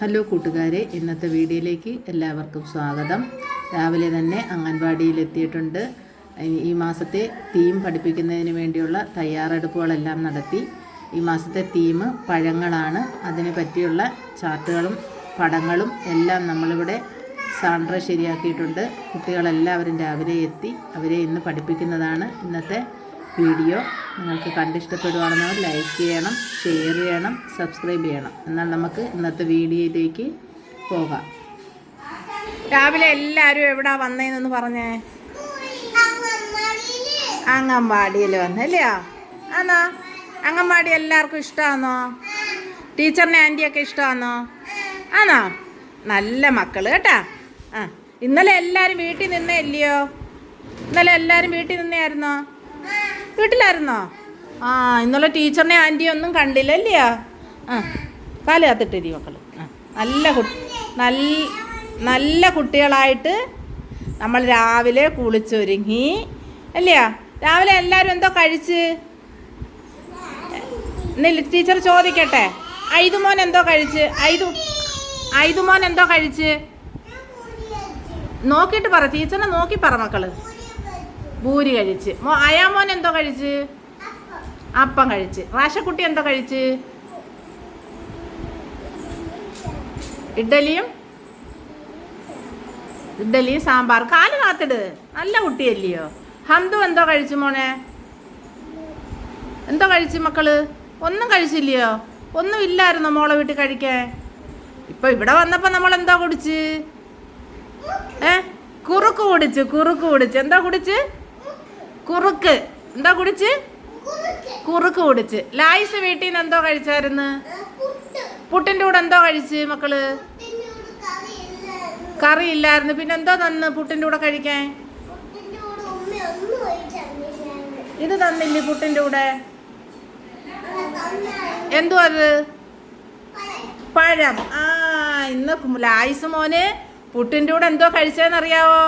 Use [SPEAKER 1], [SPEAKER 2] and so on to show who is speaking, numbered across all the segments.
[SPEAKER 1] Hello കൂട്ടുകാരെ ഇന്നത്തെ വീഡിയോയിലേക്ക് എല്ലാവർക്കും സ്വാഗതം. രാവിലെ തന്നെ അംഗൻവാടിയിലെത്തിയിട്ടുണ്ട്. ഈ- മാസത്തെ തീം പഠിപ്പിക്കുന്നതിന് വേണ്ടിയുള്ള തയ്യാറെടുപ്പുകളെല്ലാം നടത്തി. ഈ മാസത്തെ തീം പഴങ്ങളാണ്. അതിനെ പറ്റിയുള്ള ചാർട്ടുകളും പടങ്ങളും എല്ലാം നമ്മളിവിടെ സാൻഡ്ര ശരിയാക്കിയിട്ടുണ്ട്. കുട്ടികളെല്ലാവരും രാവിലെ എത്തി അവരെ ഇന്ന് പഠിപ്പിക്കുന്നതാണ് ഇന്നത്തെ വീഡിയോ. നിങ്ങൾക്ക് കണ്ടിഷ്ടപ്പെടുവാണെന്ന് ലൈക്ക് ചെയ്യണം ഷെയർ ചെയ്യണം സബ്സ്ക്രൈബ് ചെയ്യണം. എന്നാൽ നമുക്ക് ഇന്നത്തെ വീഡിയോയിലേക്ക് പോകാം. രാവിലെ എല്ലാവരും എവിടാ വന്നേന്നൊന്ന് പറഞ്ഞേ? അംഗൻവാടിയിൽ വന്നല്ലേ ആണോ അംഗൻവാടി എല്ലാവർക്കും ഇഷ്ടമാണോ ടീച്ചറിനെ ആന്റിയൊക്കെ ഇഷ്ടമാണോ ആണോ നല്ല മക്കൾ കേട്ടാ. ആ ഇന്നലെ എല്ലാവരും വീട്ടിൽ നിന്നേ ഇല്ലയോ? ഇന്നലെ എല്ലാവരും വീട്ടിൽ നിന്നായിരുന്നോ വീട്ടിലായിരുന്നോ? ആ ഇന്നലെ ടീച്ചറിനെ ആന്റി ഒന്നും കണ്ടില്ല ഇല്ലയോ ആ കാൽ കാത്തിട്ടിരി മക്കൾ ആ നല്ല നല്ല കുട്ടികളായിട്ട് നമ്മൾ രാവിലെ കുളിച്ചൊരുങ്ങി അല്ലയോ. രാവിലെ എല്ലാവരും എന്തോ കഴിച്ച്? ഇന്നില്ല ടീച്ചർ ചോദിക്കട്ടെ. ഐതുമോൻ എന്തോ കഴിച്ച്? ഐതു ഐതുമോൻ എന്തോ കഴിച്ച്? നോക്കിയിട്ട് പറ ടീച്ചറിനെ നോക്കി പറ മക്കൾ. ഭൂരി കഴിച്ച്. മോ അയാമോൻ എന്തോ കഴിച്ച്? അപ്പം കഴിച്ച്. റാഷക്കുട്ടി എന്തോ കഴിച്ച്? ഇഡ്ഡലിയും? ഇഡ്ഡലിയും സാമ്പാർ. കാൽ കാത്തിട്. നല്ല കുട്ടിയല്ലയോ? ഹന്തു എന്തോ കഴിച്ചു മോനെ? എന്തോ കഴിച്ചു മക്കൾ? ഒന്നും കഴിച്ചില്ലയോ? ഒന്നും ഇല്ലായിരുന്നു മോളെ വീട്ടിൽ കഴിക്കാൻ? ഇപ്പൊ ഇവിടെ വന്നപ്പോ നമ്മൾ എന്തോ കുടിച്ച്? ഏ? കുറുക്ക് കുടിച്ചു കുറുക്ക് കുടിച്ച്. എന്തോ കുടിച്ച്? കുറുക്ക്. എന്താ കുടിച്ച്? കുറുക്ക്. കുടിച്ച്. ലായിസ് വീട്ടിൽ നിന്ന് എന്തോ കഴിച്ചായിരുന്നു? പുട്ടിന്റെ കൂടെ എന്തോ കഴിച്ച് മക്കൾ? കറി ഇല്ലായിരുന്നു. പിന്നെ എന്തോ തന്ന് പുട്ടിന്റെ കൂടെ കഴിക്കാൻ? ഇത് തന്നില്ലേ പുട്ടിന്റെ കൂടെ? എന്തോ അത്? പഴം. ആ ഇന്ന് ലായിസ് മോന് പുട്ടിന്റെ കൂടെ എന്തോ കഴിച്ചതെന്നറിയാവോ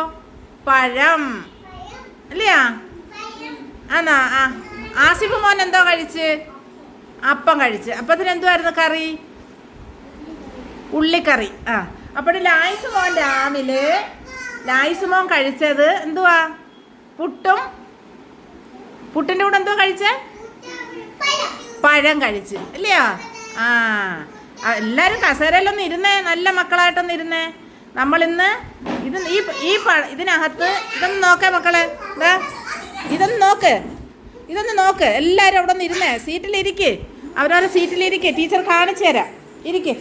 [SPEAKER 1] പഴം. അല്ലയാ? ആന്നാ ആ. ആസിഫ് മോൻ എന്തോ കഴിച്ച്? അപ്പം കഴിച്ച്. അപ്പത്തിന് എന്തുവായിരുന്നു കറി? ഉള്ളിക്കറി. ആ. അപ്പോൾ ലായിസ് മോൻ രാവിലെ ലായിസ് മോൻ കഴിച്ചത് എന്തുവാ? പുട്ടും? പുട്ടിന്റെ കൂടെ എന്തോ കഴിച്ചേ? പഴം കഴിച്ച്. ഇല്ലയോ? ആ. എല്ലാവരും കസേരയിലൊന്ന് ഇരുന്നേ. നല്ല മക്കളായിട്ടൊന്ന് ഇരുന്നേ. നമ്മളിന്ന് ഇത് ഈ ഈ പ- ഇതിനകത്ത് ഇതൊന്ന് നോക്കേ മക്കളെ. ഇതാ ഇതൊന്ന് നോക്ക്. ഇതൊന്ന് നോക്ക്. എല്ലാവരും അവിടെ നിന്ന് ഇരുന്നേ. സീറ്റിലിരിക്ക്. അവരവരുടെ സീറ്റിലിരിക്ക്. ടീച്ചർ കാണിച്ചു തരാം. ഇരിക്ക്.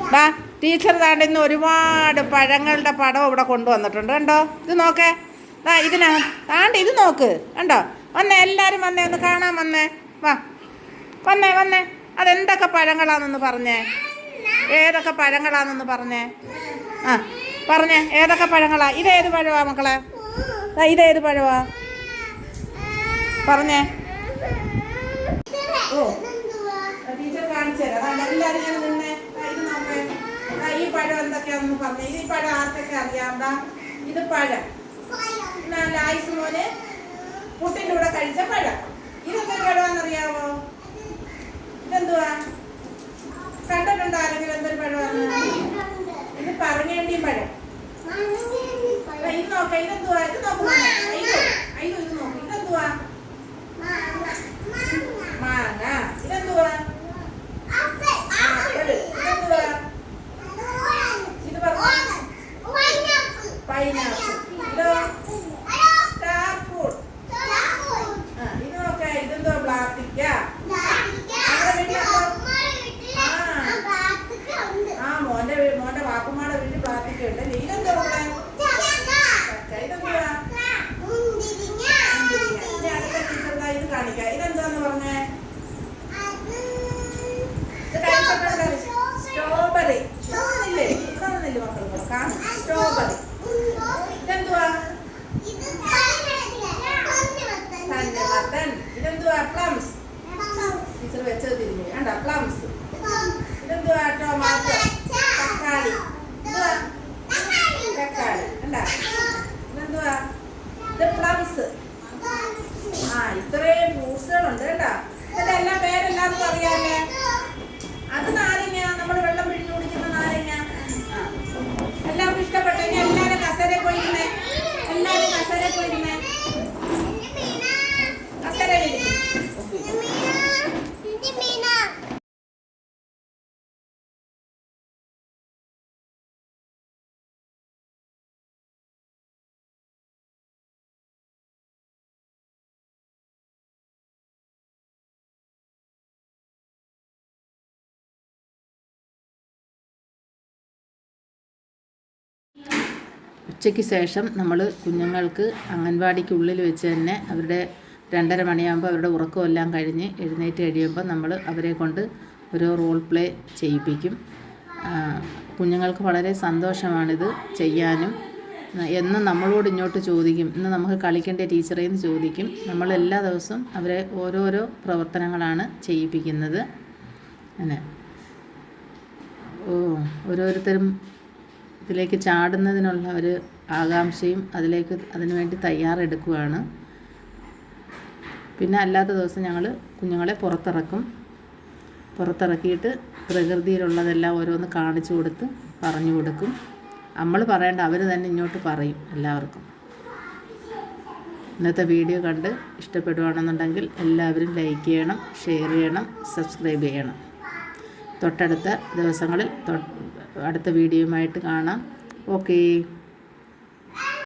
[SPEAKER 1] വാ ടീച്ചർ താണ്ട് ഇന്ന് ഒരുപാട് പഴങ്ങളുടെ പടം ഇവിടെ കൊണ്ടുവന്നിട്ടുണ്ട്. കണ്ടോ? ഇത് നോക്കേ. ദാ ഇതിനാ താണ്ട് ഇത് നോക്ക്. കണ്ടോ? വന്നേ എല്ലാവരും വന്നേ. ഒന്ന് കാണാൻ വന്നേ. വാ. വന്നേ വന്നേ. അതെന്തൊക്കെ പഴങ്ങളാണെന്ന് പറഞ്ഞേ? ഏതൊക്കെ പഴങ്ങളാണെന്ന് പറഞ്ഞേ? ആ പറഞ്ഞേ. ഏതൊക്കെ പഴങ്ങളാ? ഇതേത് പഴമാണ് മക്കളെ? ഇതേത് പഴവാ? പറഞ്ഞേ. ഓ ടീച്ചർ ഈ പഴം പറഞ്ഞു. ഇത് പഴം മോന് കൂടെ കഴിച്ച പഴം. ഇതെന്തുവാ? കണ്ടിട്ടുണ്ടോ ആരെങ്കിലും എന്തൊരു പഴമാണ്? ഇത് പറഞ്ഞേണ്ടിയും പഴം. ദാ ഇത് നോക്കാം ഇതെന്തുവാ ഇത് നോക്കുമോ അയ്യോ അയ്യോ ഇത് നോക്ക് ഇതെന്തുവാ മാങ്ങ ഇതെന്തുവാ ആപ്പിൾ ഇതെന്തുവാ ഇത് പറഞ്ഞു പൈനാപ്പിൾ ഇതോ സ്റ്റാർ ഫ്രൂട്ട് ആ ഇത് നോക്കാം ഇതെന്തുവാ പ്ലാസ്റ്റിക്കാ ആ മോന്റെ വീ- മോന്റെ വാക്കുമാടെ വീട്ടിൽ പ്ലാസ്റ്റിക് ഉണ്ട് ഇതെന്താ ഉള്ളെ? ചക്ക ഇതെന്തുവാ ഇനി അടുത്ത ടീച്ചർ ദാ ഇത് കാണിക്കാം ഇതെന്താന്ന് പറഞ്ഞേ ഇത് കഴിച്ചിട്ടുണ്ടോ സ്ട്രോബെറി ഇതൊന്നില്ലേ ഇതൊന്നില്ലേ മക്കൾ നോക്കാം. സ്ട്രോബെറി ഇതെന്തുവാ? തണ്ണിമത്തൻ. ഇതെന്തുവാ? പ്ലംസ് ടീച്ചർ വെച്ചത് തിരിഞ്ഞു. വേണ്ട പ്ലംസ് ഇതെന്തുവാ? ടൊമാറ്റോ ഉച്ചയ്ക്ക് ശേഷം നമ്മൾ കുഞ്ഞുങ്ങൾക്ക് അംഗൻവാടിക്കുള്ളിൽ വെച്ച് തന്നെ അവരുടെ രണ്ടര മണിയാകുമ്പോൾ അവരുടെ ഉറക്കമെല്ലാം കഴിഞ്ഞ് എഴുന്നേറ്റ് കഴിയുമ്പോൾ നമ്മൾ അവരെ കൊണ്ട് ഒരു റോൾ പ്ലേ ചെയ്യിപ്പിക്കും. കുഞ്ഞുങ്ങൾക്ക് വളരെ സന്തോഷമാണിത് ചെയ്യാനും. എന്നും നമ്മളോട് ഇങ്ങോട്ട് ചോദിക്കും. ഇന്ന് നമുക്ക് കളിക്കേണ്ട ടീച്ചറേന്ന് എന്ന് ചോദിക്കും. നമ്മൾ എല്ലാ ദിവസവും അവരെ ഓരോരോ പ്രവർത്തനങ്ങളാണ് ചെയ്യിപ്പിക്കുന്നത്. അങ്ങനെ ഓ ഓരോരുത്തരും ഇതിലേക്ക് ചാടുന്നതിനുള്ള ഒരു ആകാംക്ഷയും അതിലേക്ക് അതിനുവേണ്ടി തയ്യാറെടുക്കുകയാണ് പിന്നെ അല്ലാത്ത ദിവസം ഞങ്ങൾ കുഞ്ഞുങ്ങളെ പുറത്തിറക്കും. പുറത്തിറക്കിയിട്ട് പ്രകൃതിയിലുള്ളതെല്ലാം ഓരോന്ന് കാണിച്ചു കൊടുത്ത് പറഞ്ഞു കൊടുക്കും. നമ്മൾ പറയേണ്ട അവർ തന്നെ ഇങ്ങോട്ട് പറയും എല്ലാവർക്കും. ഇന്നത്തെ വീഡിയോ കണ്ട് ഇഷ്ടപ്പെടുകയാണെന്നുണ്ടെങ്കിൽ എല്ലാവരും ലൈക്ക് ചെയ്യണം ഷെയർ ചെയ്യണം സബ്സ്ക്രൈബ് ചെയ്യണം. തൊട്ടടുത്ത ദിവസങ്ങളിൽ അടുത്ത വീഡിയോയുമായിട്ട് കാണാം. ഓക്കേ